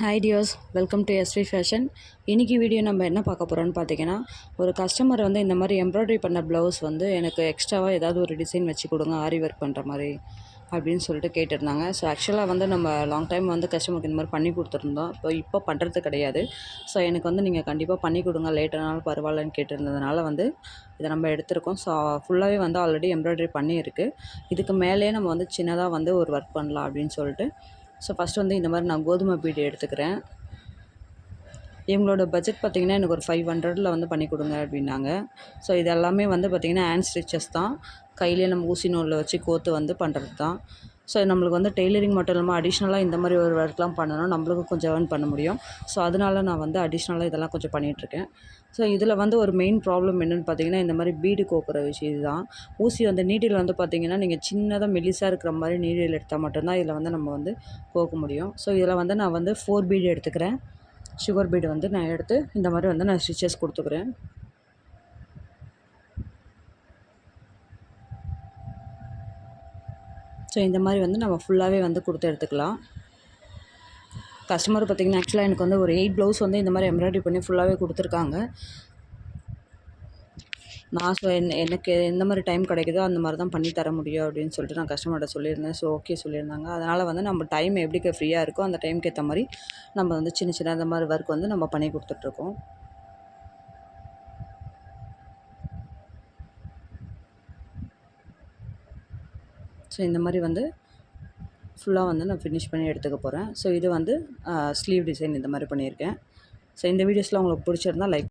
Hi டியோஸ் welcome to S V fashion இன்றைக்கி video நம்ம என்ன பார்க்க போகிறோம்னு பார்த்தீங்கன்னா ஒரு கஸ்டமர் வந்து இந்த மாதிரி எம்ப்ராய்டரி பண்ண ப்ளவுஸ் வந்து எனக்கு எக்ஸ்ட்ராவாக ஏதாவது ஒரு டிசைன் வச்சு கொடுங்க ஆரி ஒர்க் பண்ணுற மாதிரி அப்படின்னு சொல்லிட்டு கேட்டிருந்தாங்க. ஸோ ஆக்சுவலாக வந்து நம்ம லாங் டைம் வந்து கஸ்டமருக்கு இந்த மாதிரி பண்ணி கொடுத்துருந்தோம். இப்போ இப்போ பண்ணுறது கிடையாது. ஸோ எனக்கு வந்து நீங்கள் கண்டிப்பாக பண்ணி கொடுங்க லேட்டானாலும் பரவாயில்லன்னு கேட்டிருந்ததுனால வந்து இதை நம்ம எடுத்திருக்கோம். ஸோ ஃபுல்லாகவே வந்து ஆல்ரெடி எம்ப்ராய்டரி பண்ணியிருக்கு. இதுக்கு மேலேயே நம்ம வந்து சின்னதாக வந்து ஒரு ஒர்க் பண்ணலாம் அப்படின்னு சொல்லிட்டு ஸோ ஃபஸ்ட் வந்து இந்த மாதிரி நான் கோதுமை பீடு எடுத்துக்கிறேன். இவங்களோட பட்ஜெட் பார்த்திங்கன்னா எனக்கு ஒரு ஃபைவ் ஹண்ட்ரடில் வந்து பண்ணி கொடுங்க அப்படின்னாங்க. ஸோ இது எல்லாமே வந்து பார்த்திங்கன்னா ஹேண்ட் ஸ்டிச்சஸ் தான். கையிலே நம்ம ஊசி நூலில் வச்சு கோத்து வந்து பண்ணுறது தான் ஸோ நம்மளுக்கு வந்து டெய்லரிங் மட்டும் இல்லாமல் அடிஷ்னலாக இந்த மாதிரி ஒரு ஒர்க்லாம் பண்ணணும். நம்மளுக்கும் கொஞ்சம் ஏர்ன் பண்ண முடியும். ஸோ அதனால நான் வந்து அடிஷ்னலாக இதெல்லாம் கொஞ்சம் பண்ணிகிட்ருக்கேன் ஸோ இதில் வந்து ஒரு மெயின் ப்ராப்ளம் என்னென்னு பார்த்தீங்கன்னா இந்த மாதிரி பீடு கோக்குற விஷயம் தான் ஊசி வந்து நீடில் வந்து பார்த்திங்கன்னா நீங்கள் சின்னதாக மெலிசாக இருக்கிற மாதிரி நீடில் எடுத்தால் மட்டும்தான் இதில் வந்து நம்ம வந்து கோக்க முடியும். ஸோ இதில் வந்து நான் வந்து ஃபோர் பீடு எடுத்துக்கிறேன். சுகர் பீடு வந்து நான் எடுத்து இந்த மாதிரி வந்து நான் ஸ்டிச்சஸ் கொடுத்துக்கிறேன். ஸோ இந்த மாதிரி வந்து நம்ம ஃபுல்லாகவே வந்து கொடுத்து எடுத்துக்கலாம். கஸ்டமர் பார்த்திங்கன்னா ஆக்சுவலாக எனக்கு வந்து ஒரு எயிட் ப்ளவுஸ் வந்து இந்த மாதிரி எம்ப்ராய்டரி பண்ணி ஃபுல்லாகவே கொடுத்துருக்காங்க. நான் ஸோ என் எனக்கு எந்த மாதிரி டைம் கிடைக்குதோ அந்த மாதிரி தான் பண்ணி தர முடியும் அப்படின்னு சொல்லிட்டு நான் கஸ்டமர்கிட்ட சொல்லியிருந்தேன். ஸோ ஓகே சொல்லியிருந்தாங்க. அதனால் வந்து நம்ம டைம் எப்படிக்கு ஃப்ரீயாக இருக்கோ அந்த டைமுக்கு ஏற்ற மாதிரி நம்ம வந்து சின்ன சின்ன அந்த மாதிரி ஒர்க் வந்து நம்ம பண்ணி கொடுத்துட்ருக்கோம். ஸோ இந்த மாதிரி வந்து ஃபுல்லாக வந்து நான் ஃபினிஷ் பண்ணி எடுத்துக்க போகிறேன் ஸோ இது வந்து ஸ்லீவ் டிசைன் இந்த மாதிரி பண்ணியிருக்கேன். ஸோ இந்த வீடியோஸில் உங்களுக்கு பிடிச்சிருந்தா லைக்